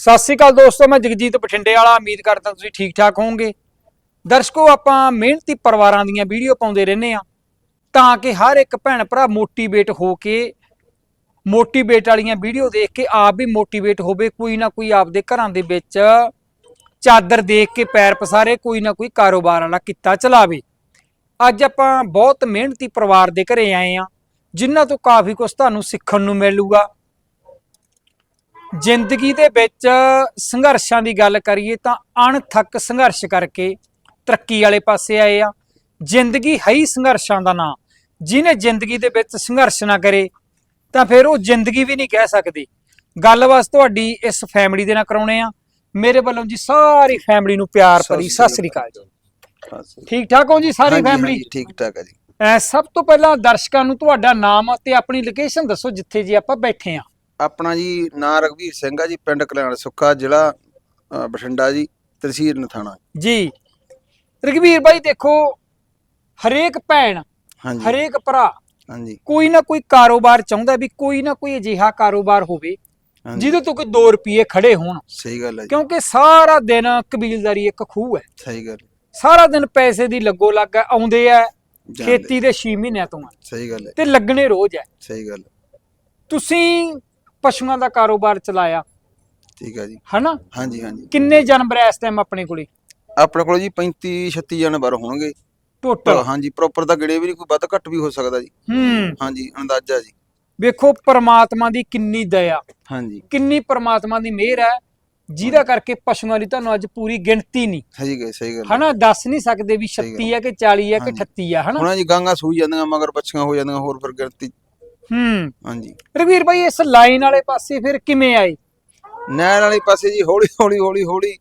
ਸਤਿ ਸ੍ਰੀ ਅਕਾਲ ਦੋਸਤੋ, ਮੈਂ ਜਗਜੀਤ ਬਠਿੰਡੇ ਵਾਲਾ ਉਮੀਦ ਕਰਦਾ ਤੁਸੀਂ ਠੀਕ ਠਾਕ ਹੋਵੋਗੇ। ਦਰਸ਼ਕੋ, ਆਪਾਂ ਮਿਹਨਤੀ ਪਰਿਵਾਰਾਂ ਦੀਆਂ ਵੀਡੀਓ ਪਾਉਂਦੇ ਰਹਿੰਦੇ ਆ ਤਾਂ ਕਿ ਹਰ ਇੱਕ ਭੈਣ ਭਰਾ ਮੋਟੀਵੇਟ ਹੋ ਕੇ, ਮੋਟੀਵੇਟ ਵਾਲੀਆਂ ਵੀਡੀਓ ਦੇਖ ਕੇ ਆਪ ਵੀ ਮੋਟੀਵੇਟ ਹੋਵੇ, ਕੋਈ ਨਾ ਕੋਈ ਆਪਦੇ ਘਰਾਂ ਦੇ ਵਿੱਚ ਚਾਦਰ ਦੇਖ ਕੇ ਪੈਰ ਪਸਾਰੇ, ਕੋਈ ਨਾ ਕੋਈ ਕਾਰੋਬਾਰ ਵਾਲਾ ਕਿੱਤਾ ਚਲਾਵੇ। ਅੱਜ ਆਪਾਂ ਬਹੁਤ ਮਿਹਨਤੀ ਪਰਿਵਾਰ ਦੇ ਘਰੇ ਆਏ ਆ ਜਿਨ੍ਹਾਂ ਤੋਂ ਕਾਫੀ ਕੁਝ ਤੁਹਾਨੂੰ ਸਿੱਖਣ ਨੂੰ ਮਿਲੂਗਾ। ਜ਼ਿੰਦਗੀ ਦੇ ਵਿੱਚ ਸੰਘਰਸ਼ਾਂ ਦੀ ਗੱਲ ਕਰੀਏ ਤਾਂ ਅਣਥੱਕ ਸੰਘਰਸ਼ ਕਰਕੇ ਤਰੱਕੀ ਵਾਲੇ ਪਾਸੇ ਆਏ ਆ। ਜ਼ਿੰਦਗੀ ਹੈ ਹੀ ਸੰਘਰਸ਼ਾਂ ਦਾ ਨਾਂ। ਜਿਹਨੇ ਜ਼ਿੰਦਗੀ ਦੇ ਵਿੱਚ ਸੰਘਰਸ਼ ਨਾ ਕਰੇ ਤਾਂ ਫਿਰ ਉਹ ਜ਼ਿੰਦਗੀ ਵੀ ਨਹੀਂ ਕਹਿ ਸਕਦੀ। ਗੱਲਬਾਤ ਤੁਹਾਡੀ ਇਸ ਫੈਮਿਲੀ ਦੇ ਨਾਲ ਕਰਾਉਣੇ ਆ। ਮੇਰੇ ਵੱਲੋਂ ਜੀ ਸਾਰੀ ਫੈਮਿਲੀ ਨੂੰ ਪਿਆਰ ਭਰੀ ਸਤਿ ਸ੍ਰੀ ਅਕਾਲ ਜੀ। ਠੀਕ ਠਾਕ ਹੋ ਜੀ ਸਾਰੀ ਫੈਮਿਲੀ ਠੀਕ ਠਾਕ ਹੈ ਜੀ। ਸਭ ਤੋਂ ਪਹਿਲਾਂ ਦਰਸ਼ਕਾਂ ਨੂੰ ਤੁਹਾਡਾ ਨਾਮ ਅਤੇ ਆਪਣੀ ਲੋਕੇਸ਼ਨ ਦੱਸੋ ਜਿੱਥੇ ਜੀ ਆਪਾਂ ਬੈਠੇ ਆ। ਆਪਣਾ ਜੀ ਨਾਂ ਰਗਵੀਰ ਸਿੰਘ ਆ ਜੀ ਪਿੰਡ ਕਲਿਆਣ ਸੁੱਖਾ ਜ਼ਿਲ੍ਹਾ ਅ, ਬਠਿੰਡਾ ਜੀ ਤਹਿਸੀਲ ਨਥਾਣਾ। ਜੀ। ਰਘਵੀਰ ਬਾਈ ਦੇਖੋ ਹਰੇਕ ਭੈਣ ਹਾਂਜੀ। ਹਰੇਕ ਭਰਾ ਹਾਂਜੀ। ਕੋਈ ਨਾ ਕੋਈ ਕਾਰੋਬਾਰ ਚਾਹੁੰਦਾ ਵੀ ਕੋਈ ਨਾ ਕੋਈ ਅਜਿਹਾ ਕਾਰੋਬਾਰ ਹੋਵੇ ਹਾਂਜੀ। ਜਿਹਦੇ ਤੋਂ ਕੋਈ 2 ਰੁਪਏ ਖੜੇ ਹੋਣ। ਸਹੀ ਗੱਲ ਹੈ ਜੀ। ਕਿਉਂਕਿ ਸਾਰਾ ਦਿਨ ਕਬੀਲਦਾਰੀ ਇੱਕ ਖੂਹ ਹੈ। ਸਹੀ ਗੱਲ। ਸਾਰਾ ਦਿਨ ਪੈਸੇ ਦੀ ਲੱਗੋ ਲੱਗ ਹੈ, ਆਉਂਦੇ ਆ ਜਾਂਦੇ। ਖੇਤੀ ਦੇ 6 ਮਹੀਨਿਆਂ ਤੋਂ ਆ। ਸਹੀ ਗੱਲ ਹੈ। ਤੇ ਲੱਗਣੇ ਰੋਜ਼ ਹੈ। ਸਹੀ ਗੱਲ। ਤੁਸੀਂ ਪਸ਼ੂਆਂ ਦਾ ਕਾਰੋਬਾਰ ਚਲਾਇਆ। ਠੀਕ ਹੈ ਜੀ। ਹਨਾ? ਹਾਂਜੀ ਹਾਂਜੀ। ਕਿੰਨੇ ਜਾਨਵਰ ਇਸ ਟਾਈਮ ਆਪਣੇ ਕੋਲੇ? ਆਪਣੇ ਕੋਲ ਜੀ 35 36 ਜਾਨਵਰ ਹੋਣਗੇ। ਟੋਟਲ ਹਾਂਜੀ ਪ੍ਰੋਪਰ ਤਾਂ ਗੜੇ ਵੀ ਨਹੀਂ ਕੋਈ ਵੱਧ ਘੱਟ ਵੀ ਹੋ ਸਕਦਾ ਜੀ। ਹੂੰ। ਹਾਂਜੀ ਅੰਦਾਜ਼ਾ ਜੀ। ਵੇਖੋ ਪ੍ਰਮਾਤਮਾ ਦੀ ਕਿੰਨੀ ਦਇਆ। ਹਾਂਜੀ। ਕਿੰਨੀ ਪ੍ਰਮਾਤਮਾ ਦੀ ਮਿਹਰ ਹੈ ਜਿਹਦਾ ਕਰਕੇ ਪਸ਼ੂਆਂ ਦੀ ਤੁਹਾਨੂੰ ਅੱਜ ਪੂਰੀ ਗਿਣਤੀ ਨਹੀਂ। ਸਹੀ ਗੱਲ ਸਹੀ ਗੱਲ। ਹਨਾ? ਦੱਸ ਨਹੀਂ ਸਕਦੇ ਵੀ ਸਹੀ 36 ਹੈ ਕਿ 40 ਹੈ ਕਿ ਹਾਂਜੀ। 38 ਹੈ ਹਨਾ? ਹੁਣ ਜੀ ਗਾਂਗਾ ਸੂਈ ਜਾਂਦੀਆਂ ਮਗਰ ਬੱਚੀਆਂ ਹੋ ਜਾਂਦੀਆਂ ਹੋਰ ਫਿਰ ਗਿਣਤੀ ਹੂੰ। ਹਾਂਜੀ। ਰਵੀਰ ਭਾਈ ਇਸ ਲਾਈਨ ਵਾਲੇ ਪਾਸੇ ਫਿਰ ਕਿਵੇਂ ਆਏ? ਨਹਿਰ ਵਾਲੇ ਪਾਸੇ ਜੀ ਹੌਲੀ ਹੌਲੀ ਹੌਲੀ ਹੌਲੀ।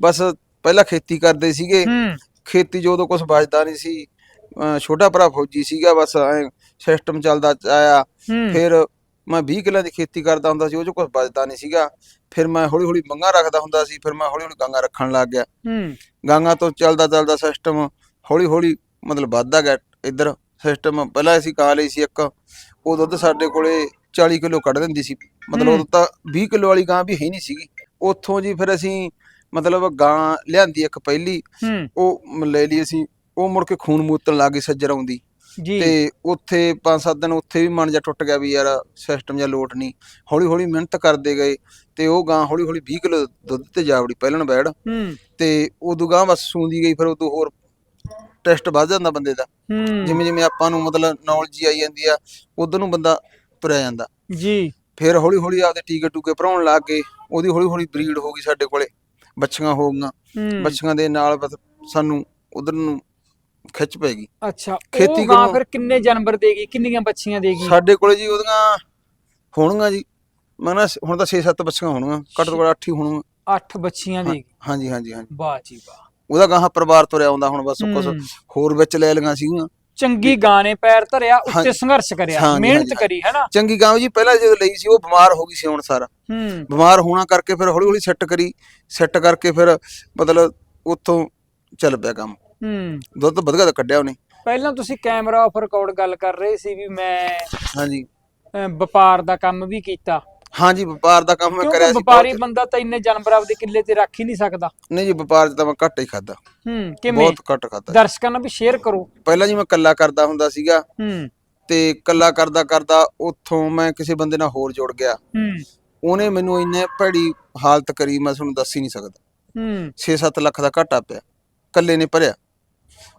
ਬਸ ਪਹਿਲਾਂ ਖੇਤੀ ਕਰਦੇ ਸੀਗੇ। ਹੂੰ। ਖੇਤੀ ਜਦੋਂ ਕੁਝ ਬਚਦਾ ਨਹੀਂ ਸੀ। ਅਹ ਛੋਟਾ ਭਰਾ ਫੌਜੀ ਸੀਗਾ ਬਸ ਐ ਸਿਸਟਮ ਚੱਲਦਾ ਆਇਆ। ਹੂੰ। ਫਿਰ ਮੈਂ 20 ਕਿੱਲਿਆਂ ਦੀ ਖੇਤੀ ਕਰਦਾ ਹੁੰਦਾ ਸੀ ਉਹ ਚੋਂ ਕੁਝ ਬਚਦਾ ਨਹੀਂ ਸੀਗਾ। ਫਿਰ ਮੈਂ ਹੌਲੀ ਹੌਲੀ ਮੰਗਾ ਰੱਖਦਾ ਹੁੰਦਾ ਸੀ ਫਿਰ ਮੈਂ ਹੌਲੀ ਹੌਲੀ ਗਾਂਗਾ ਰੱਖਣ ਲੱਗ ਗਿਆ। ਹੂੰ। ਗਾਂਗਾ ਤੋਂ ਚੱਲਦਾ ਚੱਲਦਾ ਸਿਸਟਮ ਹੌਲੀ ਹੌਲੀ ਮਤਲਬ ਵੱਧਦਾ ਗਿਆ ਇੱਧਰ। ਸਿਸਟਮ ਪਹਿਲਾਂ ਅਸੀਂ ਕਾਂ ਲਈ ਸੀ ਇੱਕ ਉਹ ਦੁੱਧ ਸਾਡੇ ਕੋਲੇ 40 ਕਿਲੋ ਕੱਢ ਦਿੰਦੀ ਸੀ। ਮਤਲਬ ਹੂੰ। ਉਦੋਂ ਤਾਂ 20 ਕਿਲੋ ਵਾਲੀ ਗਾਂ ਵੀ ਹੈ ਨਹੀਂ ਸੀਗੀ। ਉੱਥੋਂ ਜੀ ਫਿਰ ਅਸੀਂ ਮਤਲਬ ਗਾਂ ਲਿਆਂਦੀ ਇੱਕ ਪਹਿਲੀ ਉਹ ਲੈ ਲਈ ਅਸੀਂ ਉਹ ਮੁੜ ਕੇ ਖੂਨ ਮੂਤਣ ਲੱਗ ਗਈ ਸੱਜਰ ਆਉਂਦੀ। ਤੇ ਉੱਥੇ 5-7 ਦਿਨ ਉੱਥੇ ਵੀ ਮਨ ਜਾ ਟੁੱਟ ਗਿਆ ਵੀ ਯਾਰ ਸਿਸਟਮ ਜਾਂ ਲੋਟ ਨਹੀਂ। ਹੌਲੀ ਹੌਲੀ ਮਿਹਨਤ ਕਰਦੇ ਗਏ ਤੇ ਉਹ ਗਾਂ ਹੌਲੀ ਹੌਲੀ 20 ਕਿਲੋ ਦੁੱਧ ਤੇ ਜਾ ਵੜੀ ਪਹਿਲਣ ਬੈੜ। ਤੇ ਉਦੋਂ ਗਾਂ ਬਸ ਸੂੰਦੀ ਗਈ ਫਿਰ ਉਦੋਂ ਹੋਰ ਟੈਸਟ ਵੱਧ ਜਾਂਦਾ ਬੰਦੇ ਦਾ। ਹੂੰ। ਜਿਵੇਂ ਜਿਵੇਂ ਆਪਾਂ ਨੂੰ ਮਤਲਬ ਨੌਲੇਜ ਆਈ ਜਾਂਦੀ ਆ ਉਧਰ ਨੂੰ ਬੰਦਾ ਤੁਰਿਆ ਜਾਂਦਾ। ਜੀ। ਫਿਰ ਹੌਲੀ ਹੌਲੀ ਆਪਦੇ ਟੀਕੇ ਟੂਕੇ ਭਰਾਉਣ ਲੱਗ ਗਏ ਉਹਦੀ ਹੌਲੀ ਹੌਲੀ ਬਰੀਡ ਹੋ ਗਈ ਸਾਡੇ ਕੋਲੇ। ਬੱਚੀਆਂ ਹੋ ਗਈਆਂ। ਹੂੰ। ਬੱਚੀਆਂ ਦੇ ਨਾਲ ਬਸ ਸਾਨੂੰ ਉਧਰ ਨੂੰ ਖਿੱਚ ਪੈ ਗਈ। ਅੱਛਾ ਖੇਤੀ ਉਹ ਗਾਂ ਕਰੋ। ਫਿਰ ਕਿੰਨੇ ਜਾਨਵਰ ਦੇਗੀ ਕਿੰਨੀਆਂ ਬੱਚੀਆਂ ਦੇਗੀ ਸਾਡੇ ਕੋਲੇ ਜੀ ਉਹਦੀਆਂ ਹੋਣਗੀਆਂ ਜੀ। ਮੈਂ ਨਾ ਹੁਣ ਤਾਂ 6-7 ਬੱਚੀਆਂ ਹੋਣਗੀਆਂ ਘੱਟ ਤੋਂ ਘੱਟ 8 ਹੀ ਹੋਣਗੀਆਂ। 8 ਬੱਚੀਆਂ ਦੇਗੀ ਹਾਂਜੀ ਹਾਂਜੀ ਹਾਂਜੀ। ਵਾਹ ਜੀ ਵਾਹ। ਉਹਦਾ ਗਾਹਾਂ ਪਰਿਵਾਰ ਤੁਰਿਆ ਆਉਂਦਾ ਹੁਣ ਬਸ ਕੁਝ ਹੂੰ। ਹੋਰ ਵਿੱਚ ਲੈ ਲਈਆਂ ਸੀਗੀਆਂ। ਚੰਗੀ ਗਾਂ ਨੇ ਪੈਰ ਧਰਿਆ ਉੱਤੇ ਹਾਂਜੀ। ਸੰਘਰਸ਼ ਕਰਿਆ ਹਾਂਜੀ, ਮਿਹਨਤ ਹਾਂਜੀ, ਕਰੀ ਹੈਨਾ ਚੰਗੀ ਗਾਂ ਜੀ ਪਹਿਲਾਂ ਜਦੋਂ ਲਈ ਸੀ ਉਹ ਬਿਮਾਰ ਹੋ ਗਈ ਸੀ ਹੁਣ ਸਾਰਾ। ਹੂੰ। ਬਿਮਾਰ ਹੋਣਾ ਕਰਕੇ ਫਿਰ ਹੌਲੀ ਹੌਲੀ ਸੈੱਟ ਕਰੀ। ਸੈੱਟ ਕਰਕੇ ਫਿਰ ਮਤਲਬ ਉੱਥੋਂ ਚੱਲ ਪਿਆ ਕੰਮ। ਹੂੰ। ਦੁੱਧ ਵਧਗਾ ਤਾਂ ਕੱਢਿਆ ਉਹਨੇ। ਪਹਿਲਾਂ ਤੁਸੀਂ ਕੈਮਰਾ ਆਫ ਰਿਕਾਰਡ ਗੱਲ ਕਰ ਰਹੇ ਸੀ ਵੀ ਮੈਂ ਹਾਂਜੀ। ਅਹ, ਵਪਾਰ ਦਾ ਕੰਮ ਵੀ ਕੀਤਾ। ਹਾਂਜੀ ਵਪਾਰ ਦਾ ਕੰਮ ਮੈਂ ਕਿਉਂਕਿ ਕਰਿਆ ਸੀ ਵਪਾਰੀ ਬੰਦਾ ਤਾਂ ਇੰਨੇ ਜਾਨਵਰ ਆਪਦੇ ਕਿੱਲੇ ਤੇ ਰੱਖ ਹੀ ਨਹੀਂ ਸਕਦਾ। ਨਹੀਂ ਜੀ ਵਪਾਰ 'ਚ ਤਾਂ ਮੈਂ ਘੱਟ ਹੀ ਖਾਦਾ ਹੂੰ ਕਿਵੇਂ? ਬਹੁਤ ਘੱਟ ਖਾਦਾ ਦਰਸ਼ਕਾਂ ਨਾਲ ਵੀ ਸ਼ੇਅਰ ਕਰੋ। ਪਹਿਲਾਂ ਜੀ ਮੈਂ ਕੱਲਾ ਕਰਦਾ ਹੁੰਦਾ ਸੀਗਾ। ਹੂੰ। ਤੇ ਕੱਲਾ ਕਰਦਾ ਕਰਦਾ ਉੱਥੋਂ ਮੈਂ ਕਿਸੇ ਬੰਦੇ ਨਾਲ ਹੋਰ ਜੁੜ ਗਿਆ। ਹੂੰ। ਉਹਨੇ ਮੈਨੂੰ ਇੰਨੇ ਭੈੜੀ ਹਾਲਤ ਕਰੀ ਮੈਂ ਤੁਹਾਨੂੰ ਦੱਸ ਹੀ ਨਹੀਂ ਸਕਦਾ। ਹੂੰ। 6-7 ਲੱਖ ਦਾ ਘਾਟਾ ਪਿਆ। ਕੱਲੇ ਨੇ ਭਰਿਆ।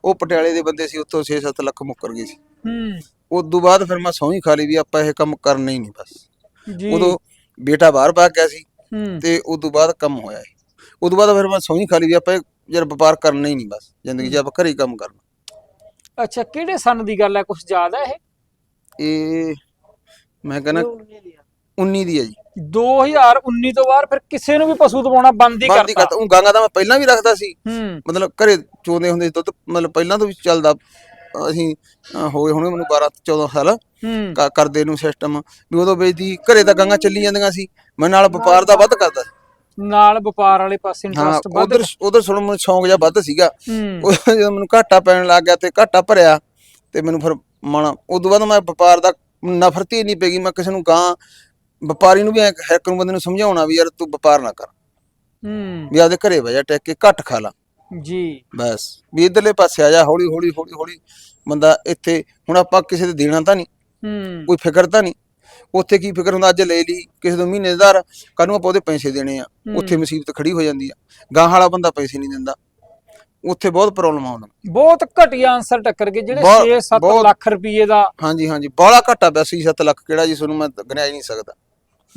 ਉਹ ਪਟਿਆਲੇ ਦੇ ਬੰਦੇ ਸੀ ਉੱਥੋਂ 6-7 ਲੱਖ ਮੁੱਕਰ ਗਏ ਸੀ। ਹੂੰ। ਉਸ ਤੋਂ ਬਾਅਦ ਫਿਰ ਮੈਂ ਸਹੁੰ ਹੀ ਖਾ ਲਈ ਵੀ ਆਪਾਂ ਇਹ ਕੰਮ ਕਰਨਾ ਹੀ ਨਹੀਂ ਬਸ। ਜੀ। ਉਦੋਂ ਬੇਟਾ ਬਾਹਰ ਭੱਗ ਗਿਆ ਸੀ ਹੂੰ। ਤੇ ਉਸ ਤੋਂ ਬਾਅਦ ਕੰਮ ਹੋਇਆ ਇਹ। ਉਸ ਤੋਂ ਬਾਅਦ ਫਿਰ ਮੈਂ ਸਹੁੰ ਹੀ ਖਾ ਲਈ ਵੀ ਆਪਾਂ ਇਹ ਯਾਰ ਵਪਾਰ ਕਰਨਾ ਹੀ ਨਹੀਂ ਬਸ ਜ਼ਿੰਦਗੀ 'ਚ ਆਪਾਂ ਘਰੇ ਹੀ ਕੰਮ ਕਰਨਾ। ਅੱਛਾ ਕਿਹੜੇ ਸਨ ਦੀ ਗੱਲ ਹੈ? ਕੁਝ ਯਾਦ ਹੈ ਇਹ? ਇਹ ਮੈਂ ਕਹਿੰਦਾ 19 ਦੀ ਹੈ ਜੀ। 2019 ਤੋਂ ਬਾਅਦ ਫਿਰ ਕਿਸੇ ਨੂੰ ਵੀ ਪਸ਼ੂ ਦਵਾਉਣਾ ਬੰਦ ਹੀ ਬੰਦ ਹੀ ਕਰਤਾ। ਕਰਤਾ। ਉਹ ਗਾਂਗਾ ਤਾਂ ਮੈਂ ਪਹਿਲਾਂ ਵੀ ਰੱਖਦਾ ਸੀ। ਹੂੰ। ਮਤਲਬ ਘਰੇ ਚੋਂਦੇ ਹੁੰਦੇ ਸੀ ਦੁੱਧ ਮਤਲਬ ਪਹਿਲਾਂ ਤੋਂ ਵੀ ਚੱਲਦਾ। ਅਸੀਂ ਅਹ ਹੋ ਗਏ ਹੋਣੇ ਮੈਨੂੰ 12 14 ਸਾਲ। ਹੂੰ। ਕ- ਕਰਦੇ ਨੂੰ ਸਿਸਟਮ ਵੀ ਉਦੋਂ ਵੇਚਦੀ ਘਰੇ ਤਾਂ ਗਾਂਗਾ ਚੱਲੀ ਜਾਂਦੀਆਂ ਸੀ। ਮੈਂ ਨਾਲ ਵਪਾਰ ਦਾ ਵੱਧ ਕਰਦਾ ਸੀ। ਨਾਲ ਵਪਾਰ ਵਾਲੇ ਪਾਸੇ ਹਾਂ ਇੰਟਰਸਟ ਵੱਧ ਉਧਰ ਉਧਰ ਸੁਣ ਮੈਨੂੰ ਸ਼ੌਂਕ ਜਿਹਾ ਵੱਧ ਸੀਗਾ। ਹੂੰ। ਉਹ ਜਦੋਂ ਮੈਨੂੰ ਘਾਟਾ ਪੈਣ ਲੱਗ ਗਿਆ ਤੇ ਘਾਟਾ ਭਰਿਆ ਤੇ ਮੈਨੂੰ ਫਿਰ ਮਨ ਉਦੋਂ ਬਾਅਦ ਮੈਂ ਵਪਾਰ ਦਾ ਨਫ਼ਰਤ ਹੀ ਨਹੀਂ ਪੈਗੀ ਮੈਂ ਕਿਸੇ ਨੂੰ ਗਾਂ ਵਪਾਰੀ ਨੂੰ ਵੀ ਐਂ ਹਰਕ ਨੂੰ ਬੰਦੇ ਨੂੰ ਸਮਝਾਉਣਾ ਵੀ ਯਾਰ ਤੂੰ ਵਪਾਰ ਨਾ ਕਰ। ਹੂੰ। ਵੀ ਆਪਦੇ ਘਰੇ ਬਹਿ ਜਾ ਟੈਕ ਕੇ ਘੱਟ ਖਾ ਲਾ। ਜੀ। ਬਸ ਵੀ ਇਧਰਲੇ ਪਾਸੇ ਆ ਜਾ ਹੌਲੀ ਹੌਲੀ ਹੌਲੀ ਹੌਲੀ। ਬੰਦਾ ਇੱਥੇ ਹੁਣ ਆਪਾਂ ਕਿਸੇ ਦੇ ਦੇਣਾ ਤਾਂ ਨਹੀਂ ਹੂੰ। ਕੋਈ ਫਿਕਰ ਤਾਂ ਨਹੀਂ। ਉੱਥੇ ਕੀ ਫਿਕਰ ਹੁੰਦਾ ਅੱਜ ਲੈ ਲਈ ਕਿਸੇ ਤੋਂ ਮਹੀਨੇਦਾਰ ਕੱਲ ਨੂੰ ਆਪਾਂ ਉਹਦੇ ਪੈਸੇ ਦੇਣੇ ਆ। ਉੱਥੇ ਮੁਸੀਬਤ ਖੜੀ ਹੋ ਜਾਂਦੀ ਆ। ਗਾਂ ਵਾਲਾ ਬੰਦਾ ਪੈਸੇ ਨਹੀਂ ਦਿੰਦਾ। ਉੱਥੇ ਬਹੁਤ ਪ੍ਰੋਬਲਮ ਆਉਂਦਾ ਬਹੁਤ ਘਟੀਆ ਆਨਸਰ ਟੱਕਰ ਗਏ ਜਿਹੜੇ ਬਹੁਤ- 6-7 ਬਹੁਤ- ਲੱਖ ਰੁਪਏ ਦਾ ਹਾਂਜੀ ਹਾਂਜੀ ਬੜਾ ਘਟਾ ਪਿਆ ਸੀ 7 ਲੱਖ ਕਿਹੜਾ ਜੀ ਤੁਹਾਨੂੰ ਮੈਂ ਗਿਣਿਆ ਹੀ ਨਹੀਂ ਸਕਦਾ।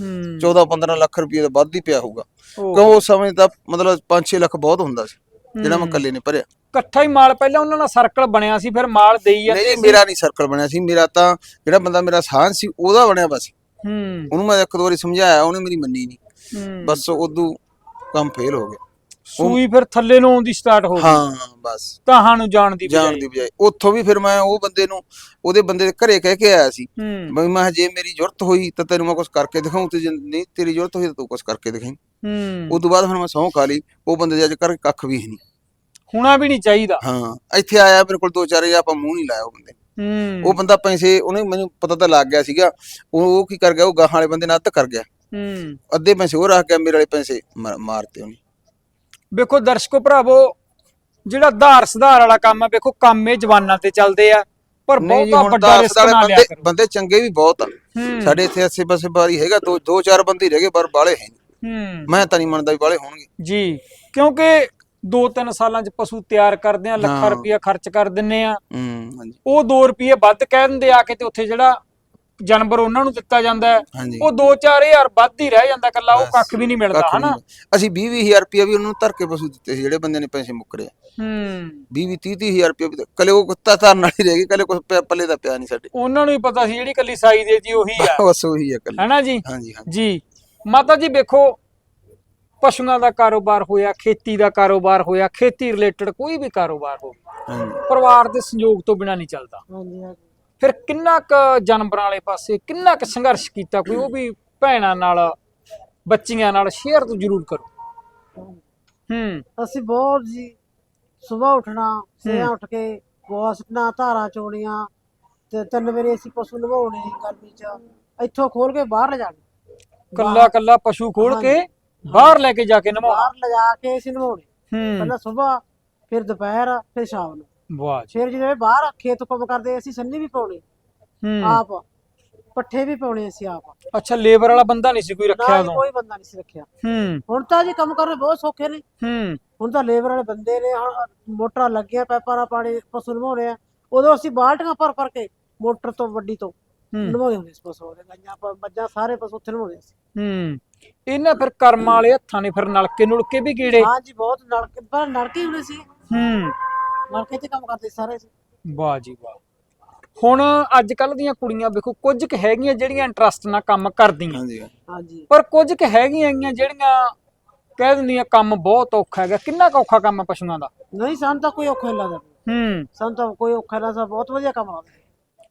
ਹੂੰ। 14 15 ਲੱਖ ਰੁਪਏ ਦਾ ਵੱਧ ਹੀ ਪਿਆ ਹੋਊਗਾ। ਕਿਉਂ ਉਸ ਸਮੇਂ ਤਾਂ ਮਤਲਬ 5-6 ਲੱਖ ਬਹੁਤ ਹੁੰਦਾ ਸੀ। ਜਿਹੜਾ ਮੈਂ ਇਕੱਲੇ ਨੇ ਭਰਿਆ। ਇਕੱਠਾ ਹੀ ਮਾਲ ਪਹਿਲਾਂ ਉਹਨਾਂ ਦਾ ਸਰਕਲ ਬਣਿਆ ਸੀ ਫਿਰ ਮਾਲ ਦੇਈ ਨਹੀਂ ਜਾਂਦੇ ਜੀ ਮੇਰਾ ਨਹੀਂ ਸਰਕਲ ਬਣਿਆ ਸੀ। ਮੇਰਾ ਤਾਂ ਜਿਹੜਾ ਬੰਦਾ ਮੇਰਾ ਸਾਹਨ ਸੀ ਉਹਦਾ ਬਣਿਆ ਬਸ। ਹੂੰ। ਉਹਨੂੰ ਮੈਂ ਇੱਕ ਦੋ ਵਾਰੀ ਸਮਝਾਇਆ ਉਹਨੇ ਮੇਰੀ ਮੰਨੀ ਨਹੀਂ। ਹੂੰ। ਬਸ ਉਦੋਂ ਕੰਮ ਫੇਲ ਹੋ ਗਿਆ। ਸੂਈ ਫਿਰ ਥੱਲੇ ਨੂੰ ਆਉਂਦੀ ਸਟਾਰਟ ਹੋ ਗਈ। ਹਾਂ ਬਸ। ਤਾਹਾਂ ਨੂੰ ਜਾਣ ਦੀ ਜਾਣ ਦੀ ਬਜਾਏ। ਉੱਥੋਂ ਵੀ ਫਿਰ ਮੈਂ ਉਹ ਬੰਦੇ ਨੂੰ ਉਹਦੇ ਬੰਦੇ ਦੇ ਘਰੇ ਕਹਿ ਕੇ ਆਇਆ ਸੀ। ਬਈ ਮੈਂ ਜੇ ਮੇਰੀ ਜ਼ਰੂਰਤ ਹੋਈ ਤਾਂ ਤੈਨੂੰ ਮੈਂ ਕੁਝ ਕਰਕੇ ਦਿਖਾਉਂ ਤੇ ਨਹੀਂ ਤੇਰੀ ਜ਼ਰੂਰਤ ਹੋਈ ਤਾਂ ਤੂੰ ਕੁਝ ਕਰਕੇ ਦਿਖਾਈ। ਹੂੰ। ਉਸ ਤੋਂ ਬਾਅਦ ਫਿਰ ਮੈਂ ਸਹੁੰ ਖਾ ਲਈ। ਉਹ ਬੰਦੇ ਦੇ ਅੱਜ ਕਰ ਕੱਖ ਵੀ ਹੈ ਨਹੀਂ। ਹੁਣਾ ਵੀ ਨਹੀਂ ਚਾਹੀਦਾ। ਹਾਂ ਇੱਥੇ ਆਇਆ ਮੇਰੇ ਕੋਲ ਦੋ ਚਾਰ ਹਜ਼ਾਰ ਆਪਾਂ ਮੂੰਹ ਨਹੀਂ ਲਾਇਆ ਉਹ ਬੰਦੇ ਨੂੰ। ਹੂੰ। ਉਹ ਬੰਦਾ ਪੈਸੇ ਉਹਨੇ ਮੈਨੂੰ ਪਤਾ ਤਾਂ ਲੱਗ ਗਿਆ ਸੀਗਾ ਉਹ ਉਹ ਕੀ ਕਰ ਗਿਆ ਉਹ ਗਾਹਾਂ ਵਾਲੇ ਬੰਦੇ ਨਾਲ ਅੱਧ ਕਰ ਗਿਆ। ਹੂੰ। ਅੱਧੇ ਪੈਸੇ ਉਹ ਰੱਖ ਗਿਆ ਮੇਰੇ ਵਾਲੇ ਪੈਸੇ ਮਾਰ- ਮਾਰਤੇ ਉਹਨੇ। ਵੇਖੋ ਦਰਸ਼ਕੋ ਭਰਾਵੋ ਜਿਹੜਾ ਧਾਰ ਸੁਧਾਰ ਵਾਲਾ ਕੰਮ ਹੈ ਵੇਖੋ ਕੰਮ ਇਹ ਜਵਾਨਾਂ ਤੇ ਚੱਲਦੇ ਆ ਪਰ ਨਹੀਂ ਜੀ ਬਹੁਤਾ ਹੁਣ ਵੱਡਾ ਰਿਸਕ ਵਾਲੇ ਨਾ ਲਿਆ ਬੰਦੇ ਕਰੋ। ਬੰਦੇ ਚੰਗੇ ਵੀ ਬਹੁਤ ਆ। ਹੂੰ। ਸਾਡੇ ਇੱਥੇ ਅੱਸੇ ਪਾਸੇ ਬਾਰੀ ਹੈਗਾ ਦੋ ਦੋ ਚਾਰ ਬੰਦੇ ਹੀ ਰਹਿ ਗਏ ਪਰ ਬਾਲੇ ਹੈ ਨਹੀਂ। ਹੂੰ। ਮੈਂ ਤਾਂ ਨਹੀਂ ਮੰਨਦਾ ਵੀ ਬਾਲੇ ਹੋਣਗੇ। ਜੀ ਕਿਉਂਕਿ 2-3 ਸਾਲਾਂ ਚ ਪਸ਼ੂ ਤਿਆਰ ਕਰਦੇ ਆ ਲੱਖਾਂ। ਰੁਪਇਆ ਖਰਚ ਕਰ ਦਿੰਨੇ ਆ। ਹੂੰ ਹਾਂਜੀ। ਉਹ 2 ਰੁਪਏ ਵੱਧ ਕਹਿ ਦਿੰਦੇ ਆ ਕੇ ਤੇ ਉੱਥੇ ਜਿਹੜਾ ਜਾਨਵਰ ਉਹਨਾਂ ਨੂੰ ਦਿੱਤਾ ਜਾਂਦਾ ਹੈ। ਹਾਂਜੀ। ਉਹ 2-4000 ਵੱਧ ਹੀ ਰਹਿ ਜਾਂਦਾ ਕੱਲਾ ਉਹ ਕੱਖ ਵੀ ਨਹੀਂ ਮਿਲਦਾ ਹਨਾ। ਅਸੀਂ 20 20000 ਰੁਪਏ ਵੀ ਉਹਨੂੰ ਧਰ ਕੇ ਪਸ਼ੂ ਦਿੱਤੇ ਸੀ ਜਿਹੜੇ ਬੰਦੇ ਨੇ ਪੈਸੇ ਮੁੱਕਰੇ ਹੂੰ। 20 20 30 ਹਜ਼ਾਰ ਰੁਪਏ ਵੀ ਕਲੇ ਉਹ ਕੁੱਤਾ ਧਰਨ ਵਾਲੀ ਰਹਿ ਗਈ ਕਲੇ ਕੁਛ ਪਿਆ- ਪੱਲੇ ਦਾ ਪਿਆ ਨਹੀਂ ਸਾਡੇ। ਉਹਨਾਂ ਨੂੰ ਹੀ ਪਤਾ ਸੀ ਜਿਹੜੀ ਕੱਲੀ ਸਾਈ ਦੇ ਜੀ ਉਹੀ ਆ। ਬਸ ਉਹੀ ਹੈ ਕਲੇ ਹੈਨਾ ਜੀ? ਹਾਂਜੀ ਹਾਂਜੀ। ਜੀ। ਮਾਤਾ ਜੀ ਵੇਖੋ ਪਸ਼ੂਆਂ ਦਾ ਕਾਰੋਬਾਰ ਹੋਇਆ ਖੇਤੀ ਦਾ ਕਾਰੋਬਾਰ ਹੋਇਆ ਖੇਤੀ ਰਿਲੇਟਡ ਕੋਈ ਵੀ ਕਾਰੋਬਾਰ ਹੋ ਹਾਂਜੀ। ਪਰਿਵਾਰ ਦੇ ਸੰਯੋਗ ਤੋਂ ਬਿਨਾ ਨਹੀਂ ਚੱਲਦਾ। ਹਾਂਜੀ ਹਾਂਜੀ। ਫਿਰ ਕਿੰਨਾ ਕੁ ਜਾਨਵਰਾਂ ਵਾਲੇ ਪਾਸੇ ਕਿੰਨਾ ਕੁ ਸੰਘਰਸ਼ ਕੀਤਾ ਕੋਈ ਉਹ ਵੀ ਭੈਣਾਂ ਨਾਲ ਬੱਚੀਆਂ ਨਾਲ ਸ਼ੇਅਰ ਤੋਂ ਜ਼ਰੂਰ ਕਰੋ। ਹੂੰ। ਅਸੀਂ ਬਹੁਤ ਜੀ ਸਵੇਰ ਉੱਠਣਾ ਸਵੇਰ ਉੱਠ ਕੇ ਗੋਹਾ ਸੁੱਟਣਾ ਧਾਰਾਂ ਚੋਣੀਆਂ ਤੇ ਤਿੰਨ ਵਾਰੀ ਅਸੀਂ ਪਸ਼ੂ ਨਵਾਉਣੇ ਗਰਮੀ ਚ ਇੱਥੋਂ ਖੋਲ ਕੇ ਬਾਹਰ ਲਿਜਾਣੇ ਕੱਲਾ ਕੱਲਾ ਪਸ਼ੂ ਖੋਲ ਕੇ ਬਾਹਰ ਲੈ ਕੇ ਜਾ ਕੇ ਨਵਾਉਣਾ ਬਾਹਰ ਲਿਜਾ ਕੇ ਅਸੀਂ ਨਵਾਉਣੇ ਹੂੰ। ਪਹਿਲਾਂ ਸਵੇਰ ਫਿਰ ਦੁਪਹਿਰ ਫਿਰ ਸ਼ਾਮ ਨੂੰ। ਵਾਹ ਜੀ। ਫਿਰ ਜਦੋਂ ਇਹ ਬਾਹਰ ਖੇਤ ਕੰਮ ਕਰਦੇ ਅਸੀਂ ਸੰਨੀ ਵੀ ਪਾਉਣੀ। ਹੂੰ। ਆਪ। ਪੱਠੇ ਵੀ ਪਾਉਣੇ ਅਸੀਂ ਆਪ। ਅੱਛਾ ਲੇਬਰ ਵਾਲਾ ਬੰਦਾ ਨਹੀਂ ਸੀ ਕੋਈ ਰੱਖਿਆ ਉਦੋਂ? ਕੋਈ ਬੰਦਾ ਨਹੀਂ ਸੀ ਰੱਖਿਆ। ਹੂੰ। ਹੁਣ ਤਾਂ ਜੀ ਕੰਮ ਕਰਨੇ ਬਹੁਤ ਸੌਖੇ ਨੇ। ਹੂੰ। ਹੁਣ ਤਾਂ ਲੇਬਰ ਵਾਲੇ ਬੰਦੇ ਨੇ ਹੁਣ ਮੋਟਰਾਂ ਲੱਗੀਆਂ ਪੈਪਾਂ ਨਾਲ ਪਾਣੀ ਪਸ਼ੂ ਨਵਾਉਣੇ ਆ। ਉਦੋਂ ਅਸੀਂ ਬਾਲਟੀਆਂ ਭਰ ਭਰ ਕੇ ਮੋਟਰ ਤੋਂ ਵੱਡੀ ਤੋਂ ਹੂੰ। ਨਵਾਉਂਦੇ ਹੁੰਦੇ ਸੀ ਪਸ਼ੂ। ਦੇ ਗਾਈਆਂ ਪ- ਮੱਝਾਂ ਸਾਰੇ ਪਸ਼ੂ ਉੱਥੇ ਨਵਾਉਂਦੇ ਸੀ। ਹੂੰ। ਇਹਨਾਂ ਫਿਰ ਕਰਮ ਵਾਲੇ ਹੱਥਾਂ ਨੇ ਫਿਰ ਨਲਕੇ ਨੁਲਕੇ ਵੀ ਕੀੜੇ। ਹਾਂ ਜੀ ਬਹੁਤ ਨਲਕੇ ਪਰ ਨਲਕੇ ਹੀ ਹੁੰਦੇ ਸੀ। ਹੂੰ। ਨਲਕੇ ਤੇ ਕੰਮ ਕਰਦੇ ਸਾਰੇ। ਸੀ ਵਾਹ ਜੀ ਵਾਹ। ਹੁਣ ਅੱਜ ਕੱਲ ਦੀਆਂ ਕੁੜੀਆਂ ਵੇਖੋ ਕੁਝ ਕੁ ਹੈਗੀਆਂ ਜਿਹੜੀਆਂ ਇੰਟਰਸਟ ਨਾਲ ਕੰਮ ਕਰਦੀਆਂ। ਹਾਂਜੀ ਹਾਂ। ਜੀ। ਪਰ ਕੁਝ ਕੁ ਹੈਗੀਆਂ ਹੈਗੀਆਂ ਜਿਹੜੀਆਂ ਕਹਿ ਦਿੰਦੀਆਂ ਕੰਮ ਬਹੁਤ ਔਖਾ ਹੈਗਾ। ਕਿੰਨਾ ਕੁ ਔਖਾ ਕੰਮ ਹੈ ਪਸ਼ੂਆਂ ਦਾ? ਨਹੀਂ ਸਾਨੂੰ ਤਾਂ ਕੋਈ ਔਖਾ ਨਹੀਂ ਲੱਗਦਾ। ਹੂੰ। ਸਾਨੂੰ ਤਾਂ ਕੋਈ ਔਖਾ ਨਹੀਂ ਲੱਗਦਾ ਬਹੁਤ ਵਧੀਆ ਕੰਮ ਲੱਗਦਾ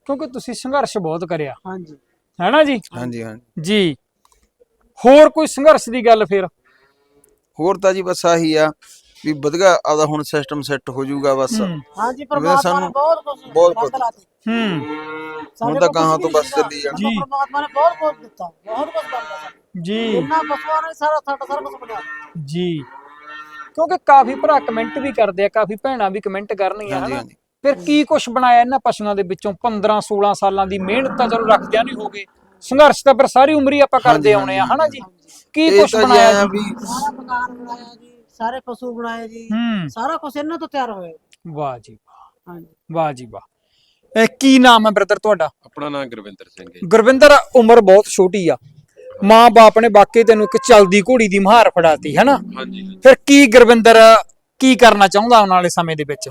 ਕਿਉਂਕਿ ਤੁਸੀਂ ਸੰਘਰਸ਼ ਬਹੁਤ ਕਰਿਆ। ਹਾਂ ਜੀ। ਹੈ ਨਾ ਜੀ? ਹਾਂਜੀ ਹਾਂਜੀ ਜੀ। ਹੋਰ ਕੋਈ ਸੰਘਰਸ਼ ਦੀ ਗੱਲ ਫਿਰ? ਹੋਰ ਤਾਂ ਜੀ ਬਸ ਆਹੀ ਆ ਵੀ ਵਧੀਆ ਆਪਦਾ ਹੁਣ ਸਿਸਟਮ ਸੈੱਟ ਹੋ ਜਾਊਗਾ ਬਸ। ਹੂੰ। ਹਾਂ ਜੀ ਪਰਮਾਤਮਾ ਨੇ ਸਾਨੂੰ ਬਹੁਤ ਕੁਝ ਬਹੁਤ ਕੁਛ। ਲਾਤੇ ਹੂੰ। ਸਾਡੇ ਤਾਂ ਕੋਲ ਗਾਹਾਂ ਕੁਛ ਤੋਂ ਵੀ ਬਸ ਸੀਗਾ। ਚੱਲੀ ਜਾਣਾ। ਸਾਨੂੰ ਜੀ। ਪਰਮਾਤਮਾ ਨੇ ਬਹੁਤ ਕੁਝ ਦਿੱਤਾ। ਬਹੁਤ ਕੁਝ ਬਣਦਾ ਸਾਨੂੰ ਜੀ। ਇੰਨਾ ਪਸ਼ੂਆਂ ਨੇ ਸਾਰਾ ਸਾਡਾ ਸਾਰਾ ਕੁਝ ਬਣਿਆ। ਜੀ। ਕਿਉਂਕਿ ਕਾਫੀ ਭਰਾ ਕਮੈਂਟ ਵੀ ਕਰਦੇ ਆ ਕਾਫੀ ਭੈਣਾਂ ਵੀ ਕਮੈਂਟ ਕਰਨਗੀਆਂ ਹਾਂਜੀ ਹਨਾ? ਹਾਂਜੀ। ਫਿਰ ਕੀ ਕੁਝ ਬਣਾਇਆ ਇਹਨਾਂ ਪਸ਼ੂਆਂ ਦੇ ਵਿੱਚੋਂ? 15 16 ਸਾਲਾਂ ਦੀ ਮਿਹਨਤ ਤਾਂ ਚਲੋ ਰੱਖਦਿਆਂ ਨਹੀਂ ਹੋਗੇ ਸੰਘਰਸ਼ ਤਾਂ ਫਿਰ ਸਾਰੀ ਉਮਰ ਹੀ ਆਪਾਂ ਕਰਦੇ ਆਉਣੇ ਆ ਹਨਾ ਜੀ? ਕੀ ਕੁਝ ਬਣਾਇਆ ਜੀ? ਵੀ ਸਾਰਾ ਮਕਾਨ ਬਣਾਇਆ ਜੀ ਸਾਰੇ ਪਸ਼ੂ ਬਣਾਏ ਜੀ। ਸਾਰਾ ਕੁਝ ਇਹਨਾਂ ਤੋਂ ਤਿਆਰ ਹੋਇਆ ਵਾਹ ਜੀ ਵਾਹ। ਹਾਂਜੀ। ਵਾਹ ਜੀ ਵਾਹ। ਇਹ ਕੀ ਨਾਮ ਹੈ ਬ੍ਰਦਰ ਤੁਹਾਡਾ? ਆਪਣਾ ਨਾਮ ਗੁਰਵਿੰਦਰ ਸਿੰਘ ਹੈ। ਗੁਰਵਿੰਦਰ ਉਮਰ ਬਹੁਤ ਛੋਟੀ ਆ। ਮਾਂ-ਬਾਪ ਨੇ ਬਾਕੀ ਤੈਨੂੰ ਇੱਕ ਚਲਦੀ ਘੋੜੀ ਦੀ ਮਹਾਰ ਫੜਾਤੀ ਹੈਨਾ? ਹਾਂਜੀ ਫਿਰ ਕੀ ਗੁਰਵਿੰਦਰ ਕੀ ਕਰਨਾ ਚਾਹੁੰਦਾ ਆਉਣ ਵਾਲੇ ਸਮੇਂ ਦੇ ਵਿੱਚ?